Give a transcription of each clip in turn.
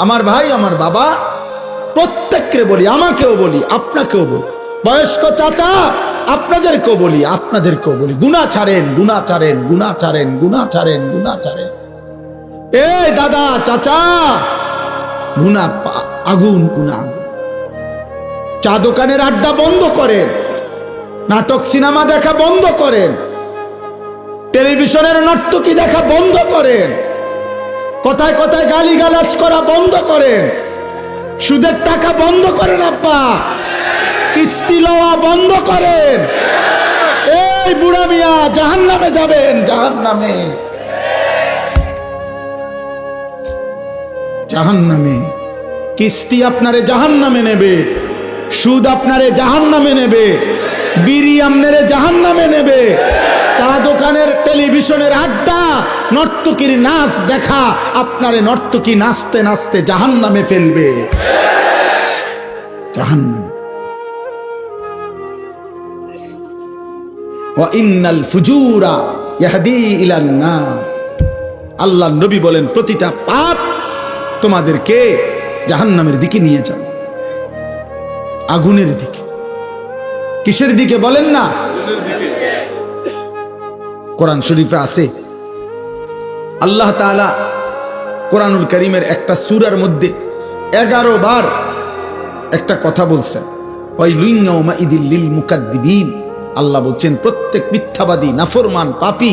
আমার ভাই, আমার বাবা, প্রত্যেককে বলি, আমাকেও বলি, আপনাকেও বলি। বয়স্ক চাচা, আপনাদেরকেও বলি আপনাদেরকেও বলি। গুণা ছাড়েন গুণা ছাড়েন গুণা ছাড়েন গুণা ছাড়েন গুণা ছাড়েন। এই দাদা, চাচা, গুণা, আগুন, গুণা চা দোকানের আড্ডা বন্ধ করেন। নাটক, সিনেমা দেখা বন্ধ করেন। টেলিভিশনের নর্তকী দেখা বন্ধ করেন। কথায় কথায় গালি গালাজ করা বন্ধ করেন? সুদের টাকা বন্ধ করেন আব্বা। কিস্তি লওয়া বন্ধ করেন। এই বুড়া মিয়া জাহান নামে যাবেন জাহান নামে জাহান নামে কিস্তি আপনারে জাহান নামে নেবে। সুদ আপনারে জাহান নামে নেবে। বিড়ি আপনারে জাহান নামে নেবে। চা দোকানের, টেলিভিশনের আড্ডা নর্তকীর নাচ দেখা আপনারে নর্তকী নাচতে নাচতে জাহান নামে ফেলবে। জাহান নামে ইন্নাল ফুজুরা আল্লাহ নবী বলেন প্রতিটা পাপ তোমাদেরকে জাহান্নামের দিকে নিয়ে যাবে। আগুনের দিকে। কিসের দিকে বলেন না? কোরআন শরীফে আছে আল্লাহ তাআলা কোরআনুল করিমের একটা সুরার মধ্যে এগারো বার একটা কথা বলছেন। ওই লুইঙ্গাউমা ইদিল লিল মুকাদ্দিবিন। আল্লাহ বলছেন, প্রত্যেক মিথ্যাবাদী, নাফরমান, পাপী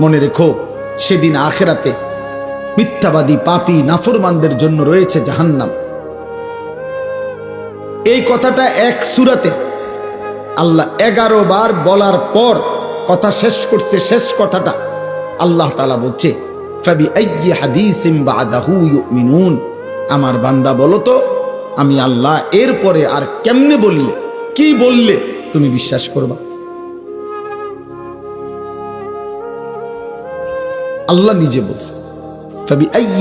মনে রেখো, সেদিন আখেরাতে মিথ্যাবাদী, পাপী, নাফরমানদের জন্য রয়েছে জাহান্নাম। এই কথাটা এক সুরাতে আল্লাহ এগারো বার বলার পর কথা শেষ করছে, শেষ কথাটা আল্লাহ তালা বলছে আমার বান্দা বলো তো, আমি আল্লাহ এরপরে আর কেমনে বললে? কি বললে? তুমি বিশ্বাস করবা। আল্লাহ নিজে বলছে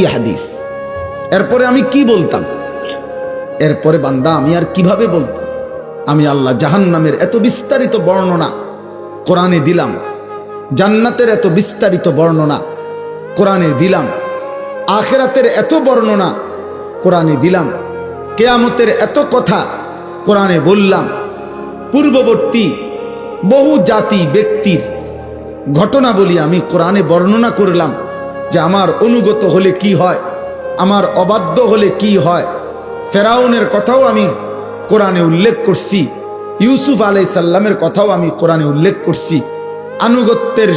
হাদিস। এরপরে আমি কি বলতাম? এরপরে বান্দা, আমি আর কীভাবে বলতাম? আমি আল্লাহ জাহান্নামের এত বিস্তারিত বর্ণনা কোরআনে দিলাম, জান্নাতের এত বিস্তারিত বর্ণনা কোরআনে দিলাম। আখেরাতের এত বর্ণনা কোরআনে দিলাম। কেয়ামতের এত কথা কোরআনে বললাম। পূর্ববর্তী বহু জাতি ব্যক্তির ঘটনা বলি আমি কোরআনে বর্ণনা করলাম যে আমার অনুগত হলে কি হয়, আমার অবাধ্য হলে কি হয়। ফেরাউনের কথাও আমি কোরআনে উল্লেখ করছি, ইউসুফ আলাই সাল্লামের কথাও আমি কোরআনে উল্লেখ করছি। আনুগত্যের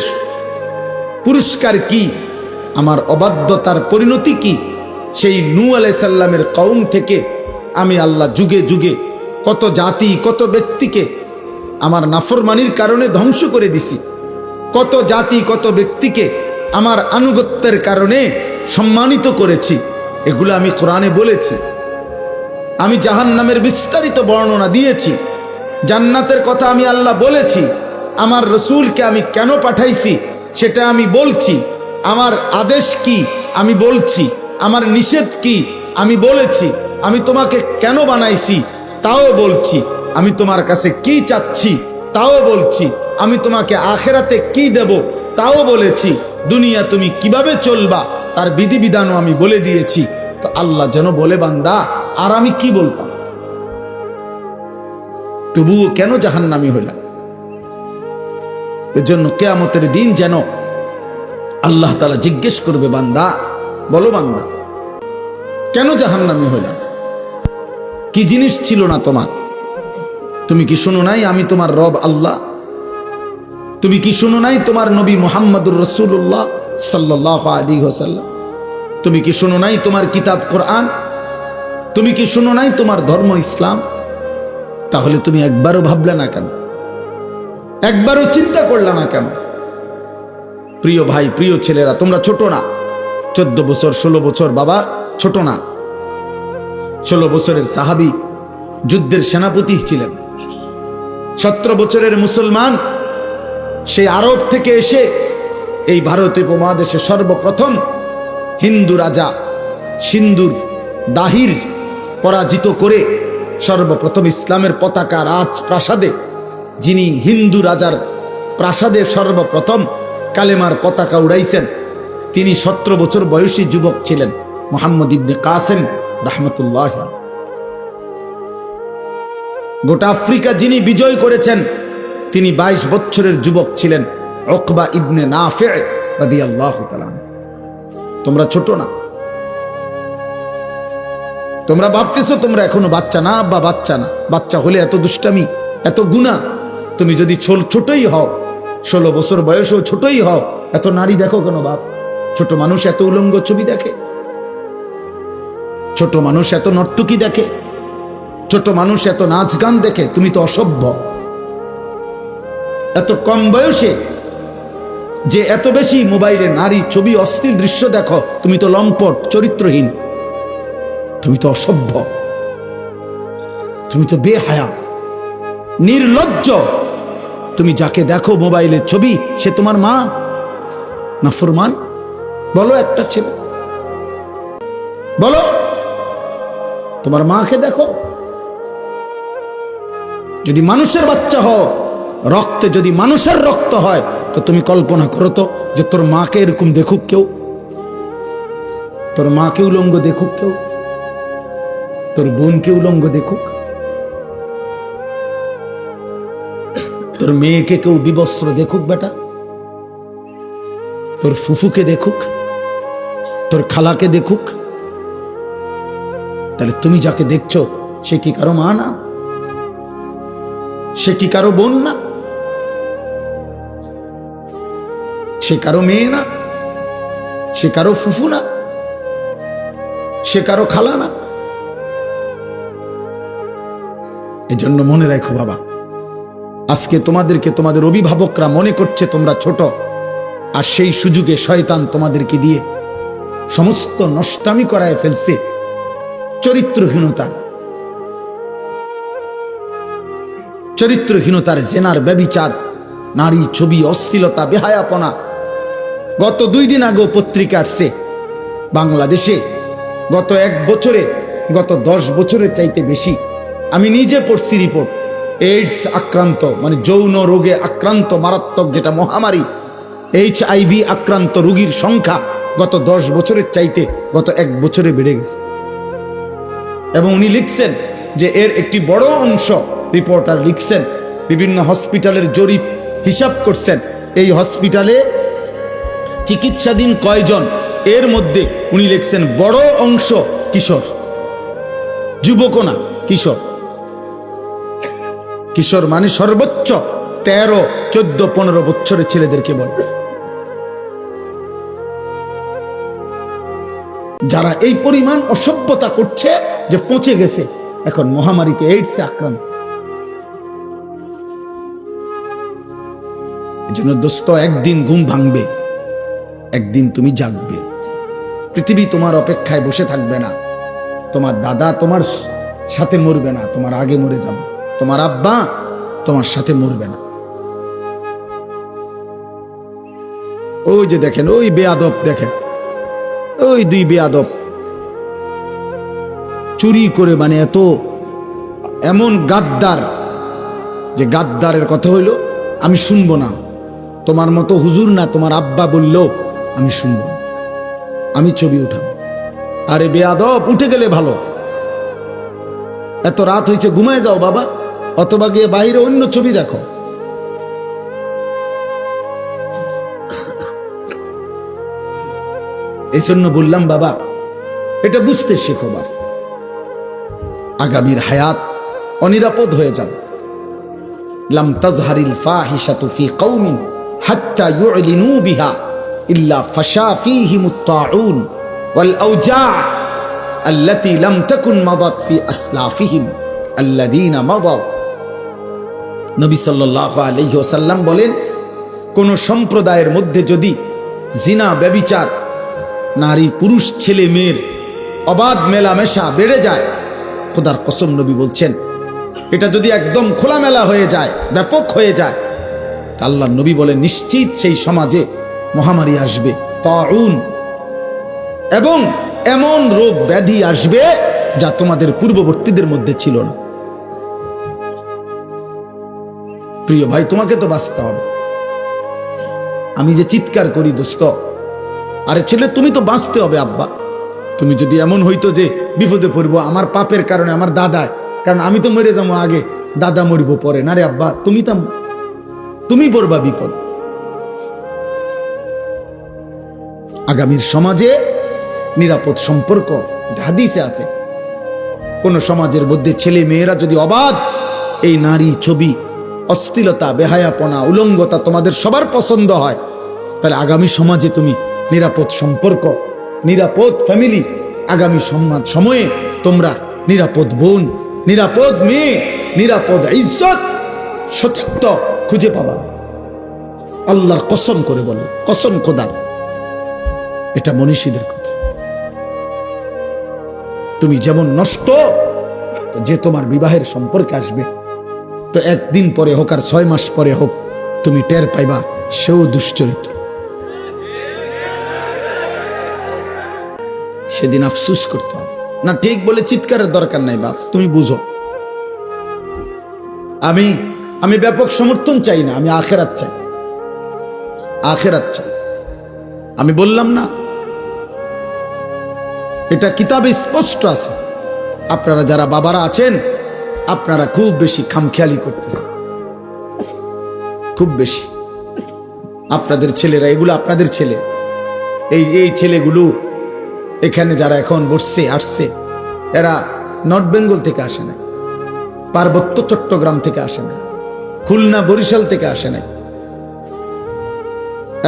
পুরস্কার কি? আমার অবাধ্যতার পরিণতি কি? সেই নু আলাই সাল্লামের কৌম থেকে আমি আল্লাহ যুগে যুগে কত জাতি, কত ব্যক্তিকে আমার নাফরমানির কারণে ধ্বংস করে দিছি। কত জাতি, কত ব্যক্তিকে আমার আনুগত্যের কারণে সম্মানিত করেছি। এগুলো আমি কোরআনে বলেছি। আমি জাহান নামের বিস্তারিত বর্ণনা দিয়েছি। জান্নাতের কথা আমি আল্লাহ বলেছি। আমার রসুলকে আমি কেন পাঠাইছি, সেটা আমি বলছি। আমার আদেশ কি আমি বলছি? আমার নিষেধ কি আমি বলেছি? আমি তোমাকে কেন বানাইছি? তাও বলছি। আমি তোমার কাছে কি চাচ্ছি? তাও বলছি। আমি তোমাকে আখেরাতে কি দেব? তাও বলেছি। দুনিয়া তুমি কীভাবে চলবা? তার বিধিবিধানও আমি বলে দিয়েছি। তো আল্লাহ যেন বলে, বান্দা, আর আমি কি বলতাম? তবুও কেন জাহান্নামি হইলাম এর জন্য কেয়ামতের দিন যেন আল্লাহ তালা জিজ্ঞেস করবে, বান্দা, বলো বান্দা, কেন জাহান্নামি হইলাম কি জিনিস ছিল না তোমার? তুমি কি শোনো নাই আমি তোমার রব আল্লাহ? তুমি কি শুনো নাই তোমার নবী মোহাম্মদুর রসুল্লাহ সাল্লাহ আলী হোসাল্লাম তুমি কি শুনো নাই তোমার কিতাব কোরআন? তুমি কি শুনো নাই তোমার ধর্ম ইসলাম? তাহলে তুমি একবারও ভাবলে না কেন? একবারও চিন্তা করলে না কেন? প্রিয় ভাই, প্রিয় ছেলেরা, তোমরা ছোট না। চোদ্দ বছর, ষোলো বছর, বাবা, ছোট না। ষোলো বছরের সাহাবি যুদ্ধের সেনাপতি ছিলেন। সতেরো বছরের মুসলমান, সেই আরব থেকে এসে এই ভারত উপমহাদেশে সর্বপ্রথম হিন্দু রাজা সিন্দুর দাহির পরাজিত করে সর্বপ্রথম ইসলামের পতাকা রাজ প্রাসাদে যিনি হিন্দু রাজার প্রাসাদে সর্বপ্রথম কালেমার পতাকা উড়াইছেন। তিনি সতেরো বছর বয়সী যুবক ছিলেন, মোহাম্মদ ইবনে কাসেম রহমতুল্লাহ গোটা আফ্রিকা যিনি বিজয় করেছেন, তিনি ২২ বছরের যুবক ছিলেন অকবা ইবনে নাফে রাদিয়াল্লাহু তাআলা তোমরা ছোট না? তোমরা ভাবতেছো তোমরা এখনও বাচ্চা না বা বাচ্চা না। বাচ্চা হলে এত দুষ্টামি, এত গুণা তুমি যদি ছোটই হও ষোলো বছর বয়সেও ছোটই হও। এত নারী দেখো কেন বাপ। ছোট মানুষ এত উলঙ্গ ছবি দেখে। ছোট মানুষ এত নর্তকী দেখে। ছোট মানুষ এত নাচ গান দেখে। তুমি তো অসভ্য। এত কম বয়সে যে এত বেশি মোবাইলে নারী ছবি অস্থির দৃশ্য দেখো, তুমি তো লম্পট, চরিত্রহীন। তুমি তো অসভ্য। তুমি তো বেহায়া। নির্লজ্জ। তুমি যাকে দেখো মোবাইলের ছবি, সে তোমার মা? না ফরমান? বলো একটা ছেলে। বলো। তোমার মাকে দেখো। যদি মানুষের বাচ্চা হও, রক্তে যদি মানুষের রক্ত হয়, তো তুমি কল্পনা করো তো যে তোর মাকে এরকম দেখুক কেউ। তোর মাকে উলঙ্গ দেখুক কেউ। তোর বোনকে উলঙ্গ দেখুক। তোর মেয়েকে কেউ বিবস্ত্র দেখুক বেটা? তোর ফুফুকে দেখুক? তোর খালাকে দেখুক? তাহলে তুমি যাকে দেখছ, সে কি কারও মা না? সে কি কারও বোন না? সে কারও মেয়ে না? সে কারও ফুফু না? সে কারও খালা না? এজন্য মনে রাখো বাবা আজকে তোমাদেরকে তোমাদের অভিভাবকরা মনে করছে তোমরা ছোট, আর সেই সুযোগে শয়তান তোমাদেরকে দিয়ে সমস্ত নষ্টামি করায় ফেলছে। চরিত্রহীনতা। চরিত্রহীনতার জেনার ব্যবিচার, নারী ছবি, অশ্লীলতা, বেহায়াপনা। গত দুই দিন আগেও পত্রিকা আসছে। বাংলাদেশে গত এক বছরে, গত দশ বছরের চাইতে বেশি। আমি নিজে পড়ছি রিপোর্ট। এইডস আক্রান্ত মানে যৌন রোগে আক্রান্ত মারাত্মক যেটা মহামারী এইচ আইভি আক্রান্ত রোগীর সংখ্যা গত দশ বছরের চাইতে গত এক বছরে বেড়ে গেছে। এবং উনি লিখছেন যে এর একটি বড় অংশ রিপোর্টার লিখছেন, বিভিন্ন হসপিটালের জরিপ হিসাব করছেন, এই হসপিটালে চিকিৎসাধীন কয়জন, এর মধ্যে উনি লিখছেন বড় অংশ কিশোর, যুবকও না, কিশোর। কিশোর মানে সর্বোচ্চ তেরো, চোদ্দ, পনেরো বছরের ছেলেদেরকে বলে। যারা এই পরিমাণ অসভ্যতা করছে যে পচে গেছে, এখন মহামারীতে এইডসে আক্রান্ত। এজন্য দোস্ত, একদিন ঘুম ভাঙবে, একদিন তুমি জাগবে। পৃথিবী তোমার অপেক্ষায় বসে থাকবে না। তোমার দাদা তোমার সাথে মরবে না, তোমার আগে মরে যাবে। তোমার আব্বা তোমার সাথে মরবে না। ওই যে দেখেন, ওই বেয়াদব দেখেন, ওই দুই বেয়াদব চুরি করে মানে এত এমন গাদ্দার যে গাদ্দারের কথা হইল, আমি শুনব না। তোমার মতো হুজুর না, তোমার আব্বা বলল আমি শুনব। আমি ছবি উঠাবো। আরে বেয়াদব, উঠে গেলে ভালো। এত রাত হয়েছে ঘুমায় যাও বাবা। অথবা গিয়ে বাইরে অন্য ছবি দেখো এই জন্য বললাম বাবা এটা বুঝতে শেখো বাপ আগামীর হায়াত অনিরাপদ হয়ে যাবে লাম তাজহারিল ফাহিশাতু ফি কওমিন হাত্তা ইউলিনু বিহা ইল্লা ফাশা ফীহিম الطاعون والأوجاع التي لم تكن مضت في أسلافهم الذين مضوا নবী সাল্লাল্লাহু আলাইহি ওয়াসাল্লাম বলেন, কোন সম্প্রদায়ের মধ্যে যদি জিনা, ব্যবিচার, নারী, পুরুষ, ছেলে, মেয়ের অবাধ মেলামেশা বেড়ে যায়, খোদার কসম নবী বলছেন, এটা যদি একদম খোলামেলা হয়ে যায়, ব্যাপক হয়ে যায় আল্লাহ নবী বলে নিশ্চিত সেই সমাজে মহামারী আসবে, তাউন, এবং এমন রোগ ব্যাধি আসবে যা তোমাদের পূর্ববর্তীদের মধ্যে ছিল না। প্রিয় ভাই, তোমাকে তো বাঁচতে হবে। আমি যে চিৎকার করি, দোস্ত, আরে ছেলে, তুমি তো বাঁচতে হবে, আব্বা। তুমি যদি এমন হইতো যে বিপদে পড়ব, আমার পাপের কারণে, আমার দাদায়, কারণ আমি তো মরে যাব আগে, দাদা মরিব পরে। না রে আব্বা, তুমি তো, তুমি পড়বা বিপদ। আগামীর সমাজে নিরাপদ সম্পর্ক হাদিসে আছে। কোন সমাজের মধ্যে ছেলে মেয়েরা যদি অবাধ, এই নারী ছবি অস্থিলতা, বেহায়াপনা, উলঙ্গতা তোমাদের সবার পছন্দ হয়। তাহলে আগামী সমাজে তুমি নিরাপদ সম্পর্ক, নিরাপদ ফ্যামিলি আগামী সমাজ সময়ে তোমরা নিরাপদ বোন, নিরাপদ মেয়ে, নিরাপদ ইজ্জত সতীত্ব খুঁজে পাবা। আল্লাহর কসম করে বলে, কসম খোদার। এটা মনীষীদের কথা। তুমি যেমন নষ্ট যে তোমার বিবাহের সম্পর্কে আসবে তো একদিন পরে হোক আর ছয় মাস পরে হোক, তুমি টের পাইবা সেও দুশ্চরিত্র। সেদিন আফসুস করতে হবে না, ঠিক বলে চিৎকারের দরকার নাই বাপ, তুমি বুঝো। আমি আমি ব্যাপক সমর্থন চাই না, আমি আখেরাত চাই। আখেরাত চাই। আমি বললাম না, এটা কিতাবে স্পষ্ট আছে। আপনারা যারা বাবারা আছেন আপনারা খুব বেশি খামখেয়ালি করতেছেন। খুব বেশি। আপনাদের ছেলেরা, এগুলো আপনাদের ছেলে। এই এই ছেলেগুলো এখানে যারা এখন বসছে, আসছে, এরা নর্থ বেঙ্গল থেকে আসে না পার্বত্য চট্টগ্রাম থেকে আসে না খুলনা, বরিশাল থেকে আসে নাই,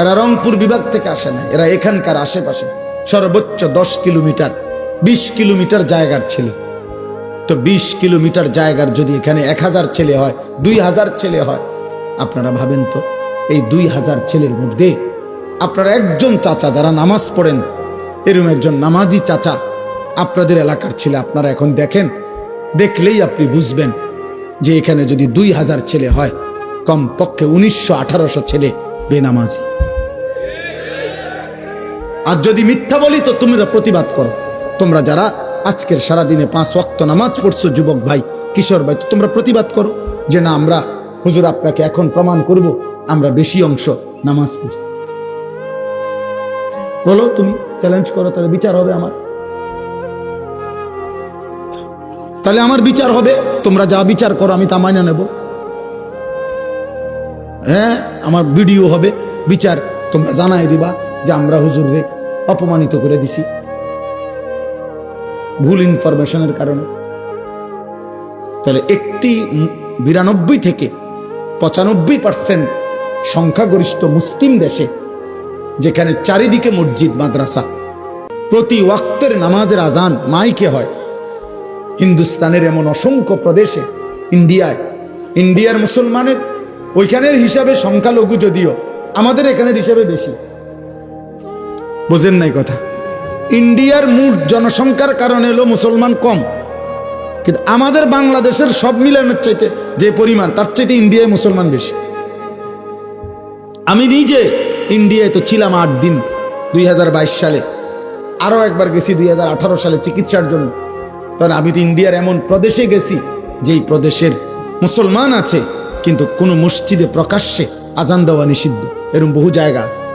এরা রংপুর বিভাগ থেকে আসে না এরা এখানকার আশেপাশে সর্বোচ্চ দশ কিলোমিটার, বিশ কিলোমিটার জায়গার ছেলে। তো বিশ কিলোমিটার জায়গার যদি এখানে এক হাজার ছেলে হয়, দুই হাজার ছেলে হয়, আপনারা ভাবেন তো, এই দুই হাজার ছেলের মধ্যে আপনারা একজন চাচা যারা নামাজ পড়েন এরকম একজন নামাজি চাচা আপনাদের এলাকার ছেলে আপনারা এখন দেখেন, দেখলেই আপনি বুঝবেন যে এখানে যদি দুই হাজার ছেলে হয় কম পক্ষে উনিশশো আঠারোশো ছেলে বেনামাজি। আর যদি মিথ্যা বলি তো তোমরা প্রতিবাদ করো, তোমরা যারা আজকের সারাদিনে পাঁচ ওয়াক্ত নামাজ পড়ছো, যুবক ভাই, কিশোর ভাই, তো তোমরা প্রতিবাদ করো যে না, আমরা হুজুর আপনাকে এখন প্রমাণ করব, আমরা বেশি অংশ নামাজ পড়ছি। বলো তুমি চ্যালেঞ্জ করো, তাহলে বিচার হবে আমার। তাহলে আমার বিচার হবে, তোমরা যা বিচার করো, আমি তা মাইনা নেব। হ্যাঁ আমার ভিডিও হবে, বিচার তোমরা জানাই দিবা যে আমরা হুজুরে অপমানিত করে দিছি। ভুল ইনফরমেশনের কারণে। তাহলে একটি বিরানব্বই থেকে পঁচানব্বই পার্সেন্ট সংখ্যাগরিষ্ঠ মুসলিম দেশে, যেখানে চারিদিকে মসজিদ, মাদ্রাসা, প্রতি ওয়াক্তের নামাজের আজান মাইকে হয়। হিন্দুস্তানের এমন অসংখ্য প্রদেশে, ইন্ডিয়ায়, ইন্ডিয়ার মুসলমানের, ওইখানের হিসাবে সংখ্যালঘু যদিও, আমাদের এখানের হিসাবে বেশি। বোঝেন নাই কথা? ইন্ডিয়ার মোট জনসংখ্যার কারণে হলো মুসলমান কম। কিন্তু আমাদের বাংলাদেশের সব মিলানোর চাইতে যে পরিমাণ, তার চাইতে ইন্ডিয়ায় মুসলমান বেশি। আমি নিজে ইন্ডিয়ায় তো ছিলাম আট দিন, দুই হাজার বাইশ সালে। আরও একবার গেছি দুই হাজার আঠারো সালে চিকিৎসার জন্য। তখন আমি তো ইন্ডিয়ার এমন প্রদেশে গেছি যেই প্রদেশের মুসলমান আছে, কিন্তু কোনো মসজিদে প্রকাশ্যে আজান দেওয়া নিষিদ্ধ। এরকম বহু জায়গা আছে।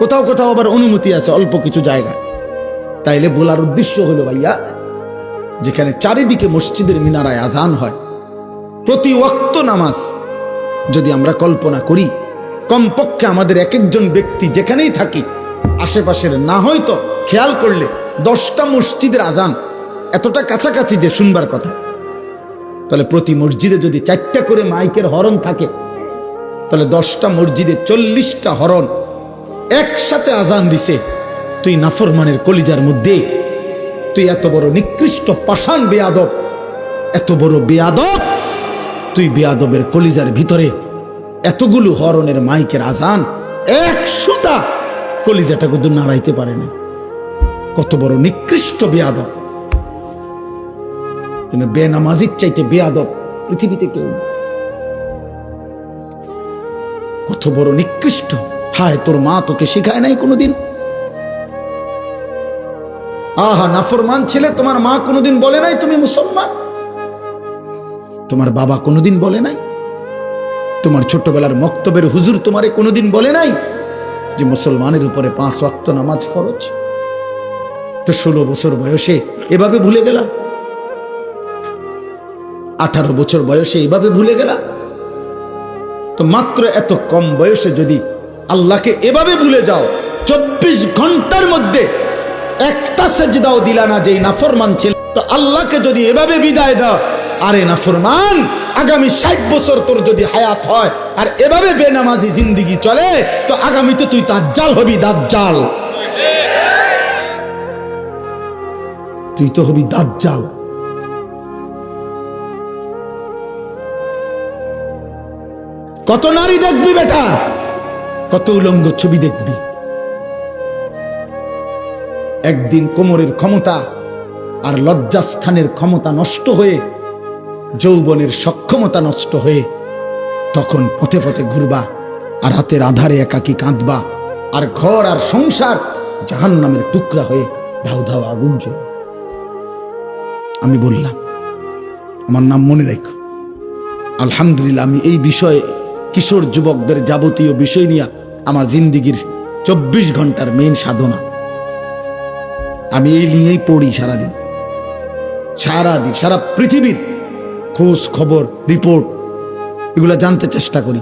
কোথাও কোথাও আবার অনুমতি আছে অল্প কিছু জায়গায়। তাইলে বলার উদ্দেশ্য হলো ভাইয়া, যেখানে চারিদিকে মসজিদের মিনারায় আজান হয়। প্রতি ওয়াক্ত নামাজ যদি আমরা কল্পনা করি, কমপক্ষে আমাদের এক একজন ব্যক্তি যেখানেই থাকি, আশেপাশের না হয়তো খেয়াল করলে দশটা মসজিদের আজান এতটা কাছাকাছি যে শুনবার কথা। তাহলে প্রতি মসজিদে যদি চারটা করে মাইকের হরণ থাকে, তাহলে দশটা মসজিদে চল্লিশটা হরন একসাথে আজান দিছে। তুই নাফরমানের কলিজার মধ্যে, তুই এত বড় নিকৃষ্ট পাষাণ বেয়াদব, এত বড় বেয়াদব, তুই বেয়াদবের কলিজার ভিতরে এতগুলো হরণের মাইকের আজান একশোটা কলিজাটা কিন্তু নাড়াইতে পারে না। কত বড় নিকৃষ্ট বেয়াদব। বেনামাজির চাইতে বেয়াদব পৃথিবীতে কেউ কত বড় নিকৃষ্ট হায়, তোর মা তোকে শেখায় নাই কোনোদিন? আহা, নাফরমান ছেলে, তোমার মা কোনোদিন বলে নাই তুমি মুসলমান? তোমার বাবা কোনোদিন বলে নাই? তোমার ছোটবেলার মক্তবের হুজুর তোমারে কোনোদিন বলে নাই যে মুসলমানের উপরে পাঁচ ওয়াক্ত নামাজ ফরজ? তো ষোলো বছর বয়সে এভাবে ভুলে গেলা? আঠারো বছর বয়সে এভাবে ভুলে গেলা? তো মাত্র এত কম বয়সে যদি আল্লাহকে এভাবে ভুলে যাও। চব্বিশ ঘণ্টার মধ্যে একটা সেজদাও দিলা না যে নাফরমান ছিল। তো আল্লাহকে যদি এভাবে বিদায় দাও, আরে নাফরমান, আগামী ষাট বছর তোর যদি হায়াত হয়, আর এভাবে বেনামাজি জিন্দিগি চলে, তো আগামীতে তুই দাজ্জাল হবি, দাজ্জাল। তুই তো হবি দাজ্জাল। কত নারী দেখবি বেটা? কত উলঙ্গ ছবি দেখবি একদিন কোমরের ক্ষমতা আর লজ্জাস্থানের ক্ষমতা নষ্ট হয়ে, যৌবনের সক্ষমতা নষ্ট হয়ে, তখন পথে পথে ঘুরবা আর হাতের আধারে একাকি কাঁদবা আর ঘর আর সংসার জাহান নামের টুকরা হয়ে ধাউ ধাউ আগুন। আমি বললাম, আমার নাম মনে রাখো আলহামদুলিল্লাহ, আমি এই বিষয়ে কিশোর যুবকদের যাবতীয় বিষয় নিয়ে আমার জিন্দিগির চব্বিশ ঘণ্টার মেন সাধনা। আমি এই নিয়েই পড়ি সারাদিন। সারাদিন, সারা পৃথিবীর খোঁজ খবর, রিপোর্ট, এগুলা জানতে চেষ্টা করি।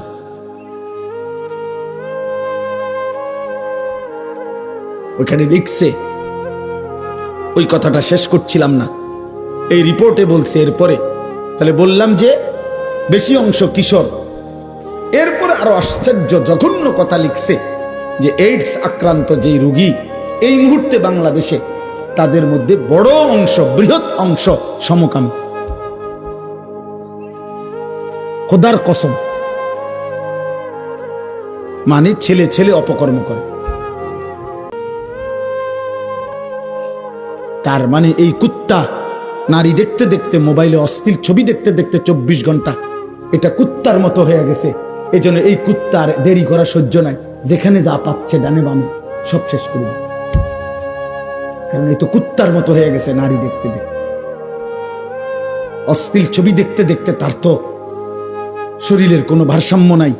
ওইখানে লিখছে, ওই কথাটা শেষ করছিলাম না। এই রিপোর্টে বলছে এরপরে। তাহলে বললাম যে, বেশি অংশ কিশোর আরও আশ্চর্য, জঘন্য কথা লিখছে যে এইডস আক্রান্ত যেই রুগী, এই মুহূর্তে বাংলাদেশে তাদের মধ্যে বড় অংশ, বৃহৎ অংশ সমকাম। খোদার কসম। মানে ছেলে ছেলে অপকর্ম করে। তার মানে এই কুত্তা নারী দেখতে দেখতে মোবাইলে অস্থির ছবি দেখতে দেখতে চব্বিশ ঘণ্টা, এটা কুত্তার মতো হয়ে গেছে। এই জন্য এই কুত্তার দেরি করা সহ্য নাই। যেখানে যা পাচ্ছে ডানে বামে, সব শেষ করবে কারণ এই তো কুত্তার মতো হয়ে গেছে নারী দেখতে অস্থির ছবি দেখতে দেখতে তার তো শরীরের কোনো ভারসাম্য নাই,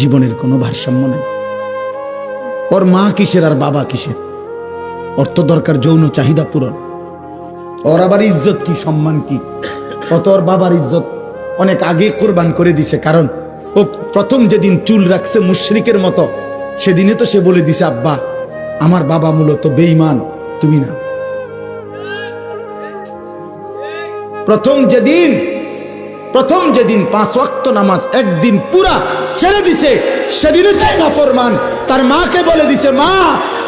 জীবনের কোনো ভারসাম্য নাই। ওর মা কিসের আর বাবা কিসের? অর্থ দরকার যৌন চাহিদা পূরণ। ওর আবার ইজ্জত কি, সম্মান কি? কত ওর বাবার ইজ্জত অনেক আগে কোরবান করে দিছে, কারণ ও প্রথম যেদিন চুল রাখছে মুশরিকের মতো সেদিনে তো সে বলে দিছে, আব্বা, আমার বাবা মূলত বেঈমান, তুমি না। প্রথম যেদিন প্রথম যেদিন পাঁচ ওয়াক্ত নামাজ একদিন পুরা ছেড়ে দিছে, সেদিনও চাই না ফরমান তার মাকে বলে দিছে, মা,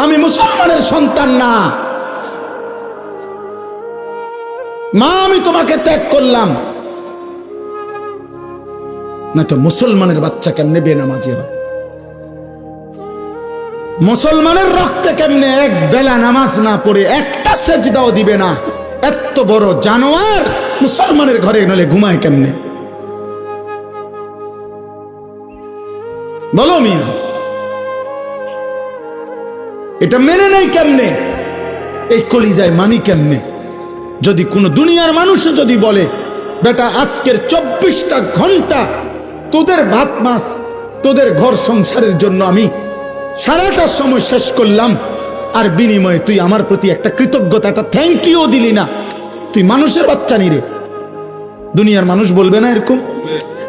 আমি মুসলমানের সন্তান না। মা, আমি তোমাকে ত্যাগ করলাম। না তো মুসলমানের বাচ্চা কেমনে বেনামাজি হয়? মুসলমানের রক্তে কেমনে এক বেলা নামাজ না পড়ে একটা সেজদাও দিবে না? এত বড় জানোয়ার মুসলমানের ঘরে নলে ঘুমায় কেমনে? বলো মিয়া, এটা মেনে নেই কেমনে? এই কলিজায় মানি কেমনে? যদি কোনো দুনিয়ার মানুষ যদি বলে, বেটা, আজকের চব্বিশটা ঘণ্টা তোদের ভাত মাস, তোদের ঘর সংসারের জন্য আমি সারাটা সময় শেষ করলাম। আর বিনিময়ে তুই আমার প্রতি একটা কৃতজ্ঞতা, একটা থ্যাংক ইউ দিলি না। তুই মানুষের বাচ্চা নি রে। দুনিয়ার মানুষ বলবে না এরকম।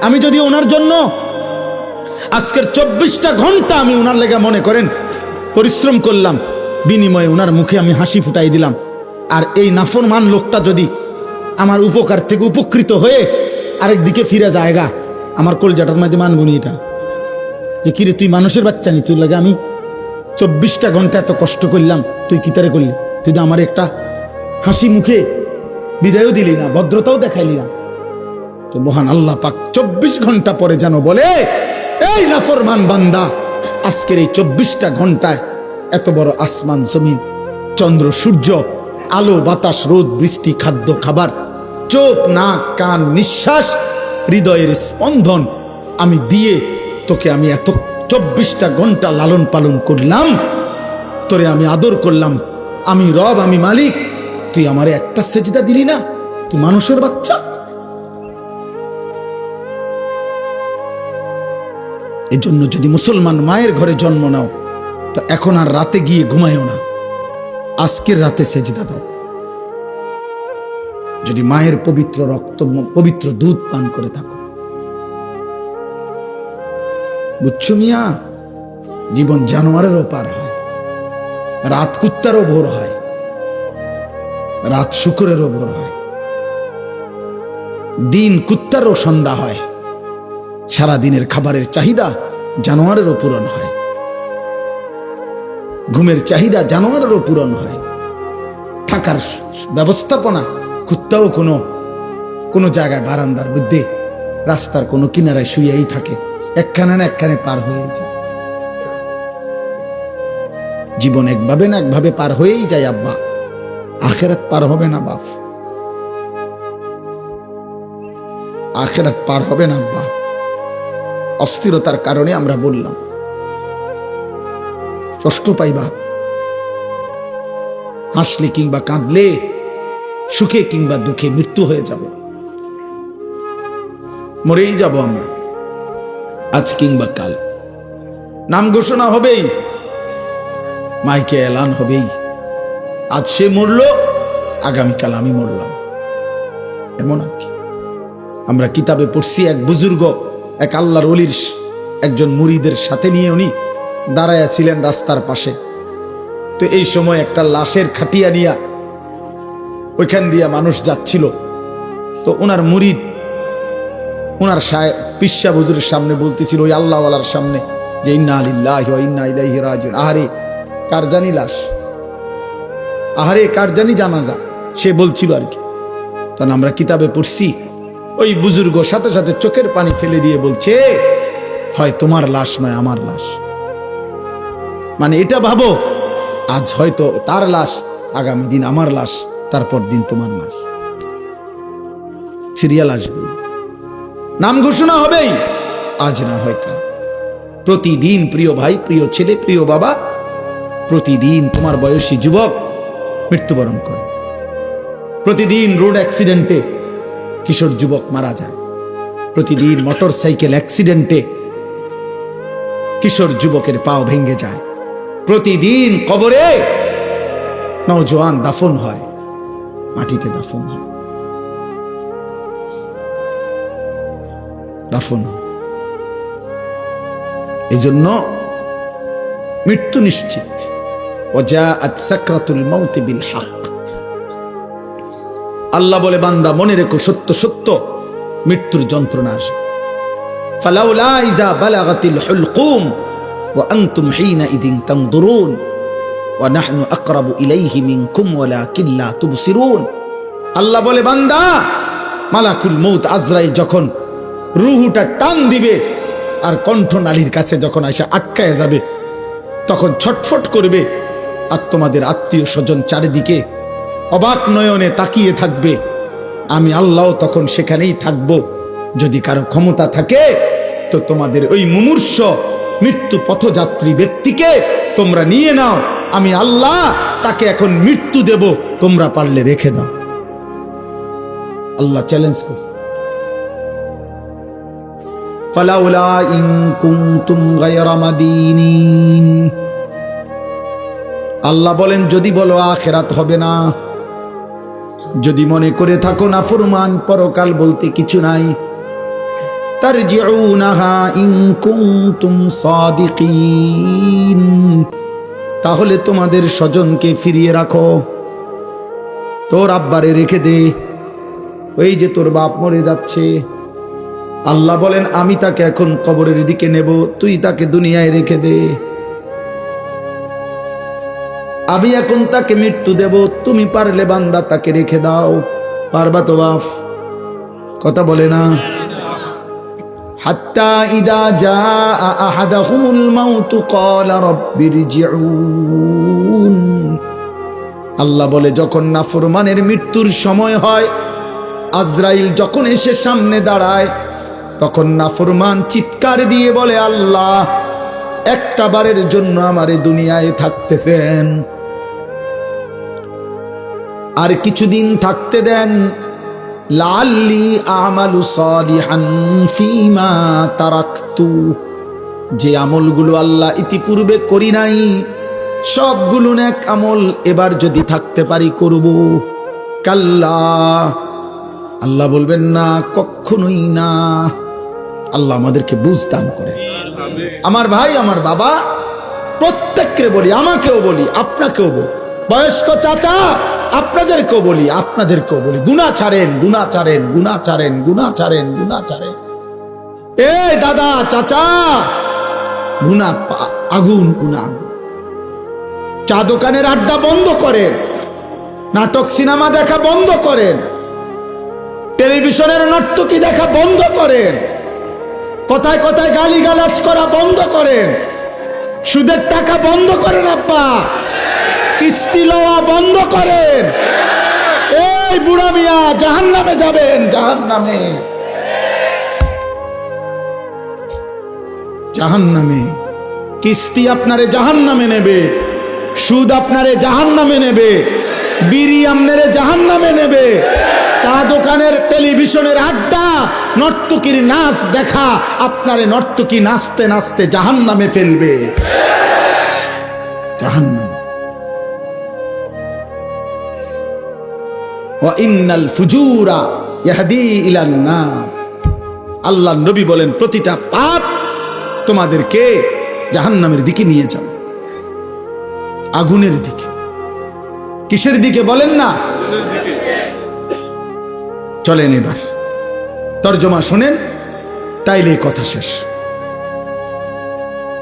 আমি যদি ওনার জন্য আজকের চব্বিশটা ঘণ্টা আমি ওনার লেগে মনে করেন, পরিশ্রম করলাম, বিনিময়ে ওনার মুখে আমি হাসি ফুটাই দিলাম। আর এই নাফরমান লোকটা যদি আমার উপকার থেকে উপকৃত হয়ে আরেক দিকে ফিরে জায়গা আমার কলজাটার মধ্যে মানবনি এটা। যে কিরে তুই মানুষের বাচ্চা নি তুই লাগে আমি চব্বিশটা ঘণ্টা এত কষ্ট করলাম, তুই কি তারে করলি? তুই তো আমার একটা হাসি মুখে বিদায়ও দিলি না, ভদ্রতাও দেখাইলি না। তো মহান আল্লাহ পাক চব্বিশ ঘণ্টা পরে যেন বলে, এই নাফরমান বান্দা, আজকের এই চব্বিশটা ঘন্টায় এত বড় আসমান জমিন, চন্দ্র, সূর্য, আলো, বাতাস, রোদ, বৃষ্টি, খাদ্য, খাবার, চোখ, নাক, কান, নিঃশ্বাস হৃদয়ের স্পন্দন আমি দিয়ে তোকে আমি এত চব্বিশটা ঘণ্টা লালন পালন করলাম। তোরে আমি আদর করলাম। আমি রব, আমি মালিক। তুই আমারে একটা সেজদা দিলি না? তুই মানুষের বাচ্চা। এজন্য যদি মুসলমান মায়ের ঘরে জন্ম নাও, তা এখন আর রাতে গিয়ে ঘুমায়ও না। আজকের রাতে সেজদা দাও। যদি মায়ের পবিত্র রক্ত, পবিত্র দুধ পান করে থাকো। বুঝছ মিয়া? জীবন জানোয়ারেরও পার হয়, রাত কুত্তারও ভোর হয়, রাত শুকুরেরও ভোর হয়, দিন কুত্তারও সন্ধ্যা হয় সারা দিনের খাবারের চাহিদা জানোয়ারেরও পূরণ হয়, ঘুমের চাহিদা জানোয়ারেরও পূরণ হয়, থাকার ব্যবস্থাপনা কুত্তাও কোনো কোনো জায়গা বারান্দার মধ্যে রাস্তার কোনো কিনারায় শুয়েই থাকে, একখানে না একখানে পার হয়ে যায়। জীবন একভাবে না একভাবে পার হয়েই যায়, আব্বা। আখেরাত পার হবে না, বাপ। আখেরাত পার হবে না, আব্বা। অস্থিরতার কারণে আমরা বললাম, কষ্ট পাইবা। হাসলে কিংবা কাঁদলে সুখে কিংবা দুঃখে মৃত্যু হয়ে যাবে। মরেই যাব আমরা। আজ কিংবা কাল। নাম ঘোষণা হবেই। মাইকে এলান হবেই। আজ সে মরল, আগামীকাল আমি মরলাম। এমন আর কি। আমরা কিতাবে পড়ছি এক বুজুর্গ, এক আল্লাহর অলির একজন মুরিদের সাথে নিয়ে উনি দাঁড়াইয়া ছিলেন রাস্তার পাশে। তো এই সময় একটা লাশের খাটিয়া নিয়া ওইখান দিয়া মানুষ যাচ্ছিল। তো ওনার মুরিদ ওনার পিসা বুজুরের সামনে বলতেছিল, ওই আল্লাহওয়ালার সামনে যে ইন্না আলিল্লাহ ইন্না ইলাইহি রাজিউন। আহারে, কার জানি লাশ? আহারে, কার জানি জানাজা? সে বলছিল আর কি। তখন আমরা কিতাবে পড়ছি, ওই বুজুর্গ সাথে সাথে চোখের পানি ফেলে দিয়ে বলছে, হয় তোমার লাশ নয়, আমার লাশ। মানে এটা ভাবো, আজ হয়তো তার লাশ, আগামী দিন আমার লাশ। তারপর দিন তোমার লাশ সিরিয়াল আসবে। নাম ঘোষণা হবেই। আজ না হয় কাল। প্রতিদিন প্রিয় ভাই, প্রিয় ছেলে, প্রিয় বাবা, প্রতিদিন তোমার বয়সী যুবক মৃত্যুবরণ করে। প্রতিদিন রোড অ্যাক্সিডেন্টে কিশোর যুবক মারা যায়। প্রতিদিন মোটর সাইকেল অ্যাক্সিডেন্টে কিশোর যুবকের পাও ভেঙে যায়। প্রতিদিন কবরে নওজোয়ান দাফন হয়। মাটিতে দাফন হয়। দাফন এই জন্য মৃত্যু নিশ্চিত। আল্লাহ বলে, বান্দা, মনে রেখো, সত্য সত্য, মৃত্যুর যন্ত্রণা আসে ফালাউলা ইজা বালাগাতিল ওয়া নাহনু আকরাবু আর কাছে যখন আটকায় যাবে, তখন ছটফট করবে আর তোমাদের আত্মীয় স্বজন চারিদিকে অবাক নয়নে তাকিয়ে থাকবে। আমি আল্লাহ তখন সেখানেই থাকব। যদি কারও ক্ষমতা থাকে, তো তোমাদের ওই মুমূর্ষ মৃত্যু পথযাত্রী ব্যক্তিকে তোমরা নিয়ে নাও। আমি আল্লাহ তাকে এখন মৃত্যু দেব, তোমরা পারলে রেখে দাও। আল্লাহ চ্যালেঞ্জ করছে। আল্লাহ বলেন, যদি বলো আখেরাত হবে না, যদি মনে করে থাকো না ফুরমান পরকাল বলতে কিছু নাই তার ইন কুনতুম সাদিকিন। তাহলে তোমাদের স্বজনকে ফিরিয়ে রাখো। তোর আব্বারে রেখে দে। ওই যে তোর বাপ মরে যাচ্ছে। আল্লাহ বলেন, আমি তাকে এখন কবরের দিকে নেব। তুই তাকে দুনিয়ায় রেখে দে। আমি এখন তাকে মৃত্যু দেব। তুমি পারলে বান্দা তাকে রেখে দাও। পারবা তো বাপ? কথা বলে না? হাত্তা ইদা যা আহাদাহুমুল মাউতু ক্বালা রাব্বিরজিউন আল্লাহ বলে, যখন নাফরমানের মৃত্যুর সময় হয়, আজরাইল যখন এসে সামনে দাঁড়ায়, তখন নাফরমান চিৎকার দিয়ে বলে, আল্লাহ, একটা বারের জন্য আমারে দুনিয়ায় থাকতে দেন আর কিছুদিন থাকতে দেন লাল্লি আমালু সালিহান ফিমা তারাকতু। যে আমলগুলো আল্লাহ ইতিপূর্বে করি নাই, সবগুলো নেক আমল এবার যদি থাকতে পারি করব। কাল্লা। আল্লাহ বলবেন, না কখনোই না। আল্লাহ আমাদেরকে বুঝদান করে। আমার ভাই, আমার বাবা, প্রত্যেককে বলি, আমাকেও বলি, আপনাকেও বলি। বয়স্ক চাচা আপনাদেরকেও বলি আপনাদেরকেও বলি গুণা ছাড়েন গুণা ছাড়েন গুণা ছাড়েন গুণা ছাড়েন গুণা ছাড়েন। এ দাদা, চাচা! গুণা, আগুন আগুন। চা দোকানের আড্ডা বন্ধ করেন। নাটক, সিনেমা দেখা বন্ধ করেন। টেলিভিশনের নর্তকী দেখা বন্ধ করেন। কথায় কথায় গালি গালাজ করা বন্ধ করেন। সুদের টাকা বন্ধ করেন, আব্বা। কিস্তি লওয়া বন্ধ করেন। এই বুড়া মিয়া জাহান নামে যাবেন জাহান নামে জাহান নামে কিস্তি আপনারে জাহান নামে নেবে, সুদ আপনারে জাহান নামে নেবে, বিড়ি আপনারে জাহান নামে নেবে, চা দোকানের টেলিভিশনের আড্ডা, নর্তকীর নাচ দেখা আপনারে নর্তকী নাচতে নাচতে জাহান নামে ফেলবে। জাহান নামে আল্লাহ নবী বলেন, প্রতিটা পাপ তোমাদেরকে জাহান্নামের দিকে নিয়ে যাও। আগুনের দিকে। কিসের দিকে বলেন না? চলেন এবার। তর্জমা শোনেন, তাইলে কথা শেষ।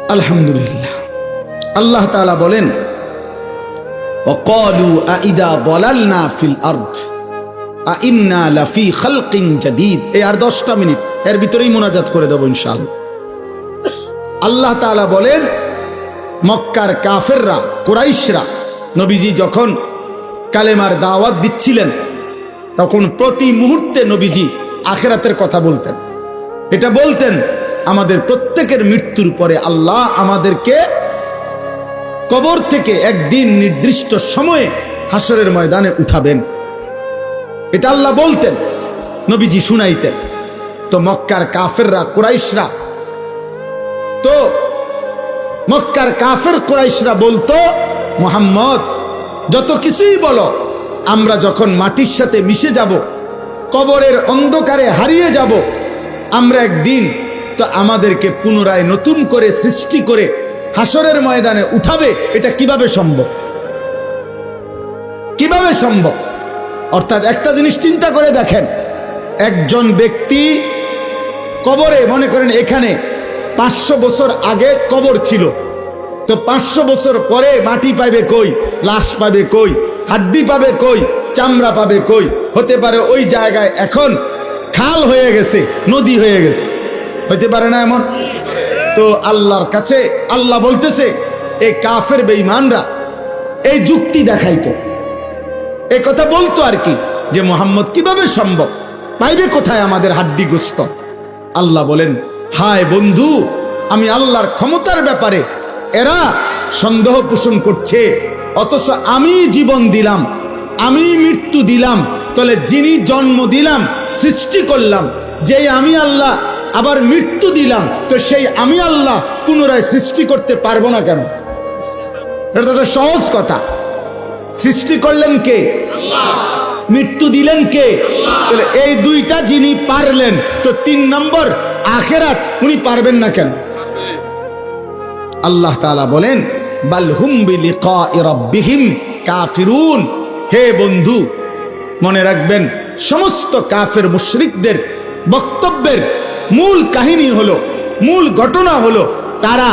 আলহামদুলিল্লাহ। আল্লাহ তাআলা বলেন وقالوا أئذا ضللنا في الأرض أئنا لفي خلق جديد এই আর দশটা মিনিট এর ভিতরেই মোনাজাত করে দেবো ইনশাআল্লাহ আল্লাহ তাআলা বলেন মক্কার কাফেররা কুরাইশরা নবীজি যখন কালেমার দাওয়াত দিচ্ছিলেন তখন প্রতি মুহূর্তে নবীজি আখেরাতের কথা বলতেন এটা বলতেন আমাদের প্রত্যেকের মৃত্যুর পরে আল্লাহ আমাদেরকে কবর থেকে একদিন নির্দিষ্ট সময়ে হাসরের ময়দানে উঠাবেন। এটা আল্লাহ বলতেন, নবীজি শুনাইতেন। তো মক্কার কাফেররা, কুরাইশরা, তো মক্কার কাফের কুরাইশরা বলতো, মোহাম্মদ, যত কিছুই বলো, আমরা যখন মাটির সাথে মিশে যাব, কবরের অন্ধকারে হারিয়ে যাব, আমরা একদিন তো আমাদেরকে পুনরায় নতুন করে সৃষ্টি করে হাসরের ময়দানে উঠাবে, এটা কীভাবে সম্ভব? কীভাবে সম্ভব? অর্থাৎ একটা জিনিস চিন্তা করে দেখেন, একজন ব্যক্তি কবরে, মনে করেন এখানে পাঁচশো বছর আগে কবর ছিল। তো পাঁচশো বছর পরে মাটি পাবে কই? লাশ পাবে কই? হাড্ডি পাবে কই? চামড়া পাবে কই? হতে পারে ওই জায়গায় এখন খাল হয়ে গেছে, নদী হয়ে গেছে। হতে পারে না এমন? তো আল্লাহর কাছে আল্লাহ বলতেছে এই কাফের বেঈমানরা, এই যুক্তি দেখাইতো। এই কথা বলতো আর কি, যে মোহাম্মদ কীভাবে সম্ভব? পাইবে কোথায় আমাদের হাড্ডি গোস্ত আল্লাহ বলেন, হায় বন্ধু, আমি আল্লাহর ক্ষমতার ব্যাপারে এরা সন্দেহ পোষণ করছে, অথচ আমি জীবন দিলাম, আমি মৃত্যু দিলাম, তাহলে যিনি জন্ম দিলাম, সৃষ্টি করলাম, যেই আমি আল্লাহ আবার মৃত্যু দিলাম, তো সেই আমি আল্লাহ পুনরায় সৃষ্টি করতে পারব না কেন? এটা তো সহজ কথা। সৃষ্টি করলেন কে? মৃত্যু দিলেন কে? তাহলে এই দুইটা যিনি পারলেন, তো তিন নম্বর আখেরাত উনি পারবেন না কেন? আল্লাহ তাআলা বলেন, বাল হুম বিলিকাই রাব্বিহিম কাফিরুন। হে বন্ধু, মনে রাখবেন, সমস্ত কাফের মুশরিকদের বক্তব্যের মূল কাহিনী হলো, মূল ঘটনা হলো, তারা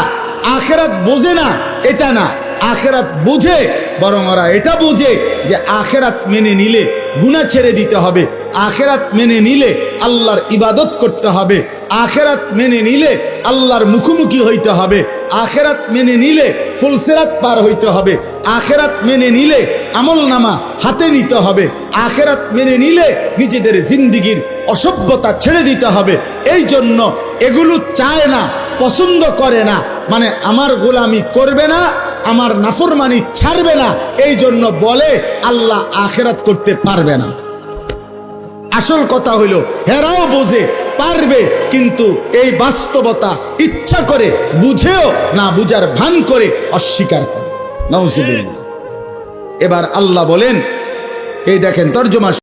আখেরাত বোঝে না এটা না, আখেরাত বোঝে, বরং ওরা এটা বোঝে যে আখেরাত মেনে নিলে গুণা ছেড়ে দিতে হবে, আখেরাত মেনে নিলে আল্লাহর ইবাদত করতে হবে, আখেরাত মেনে নিলে আল্লাহর মুখোমুখি হইতে হবে আখেরাত মেনে নিলে ফুলসেরাত পার হইতে হবে। আখেরাত মেনে নিলে আমল নামা হাতে নিতে হবে। আখেরাত মেনে নিলে নিজেদের জিন্দিগির অসভ্যতা ছেড়ে দিতে হবে। এই জন্য এগুলো চায় না, পছন্দ করে না। মানে আমার গোলামি করবে না, আমার নাফরমানি ছাড়বে না। এই জন্য বলে, আল্লাহ আখেরাত করতে পারবে না। আসল কথা হইল, হেরাও বোঝে, পারবে, কিন্তু এই বাস্তবতা ইচ্ছা করে বুঝেও না বুঝার ভান করে অস্বীকার করে। এবার আল্লাহ বলেন, এই দেখেন তর্জমা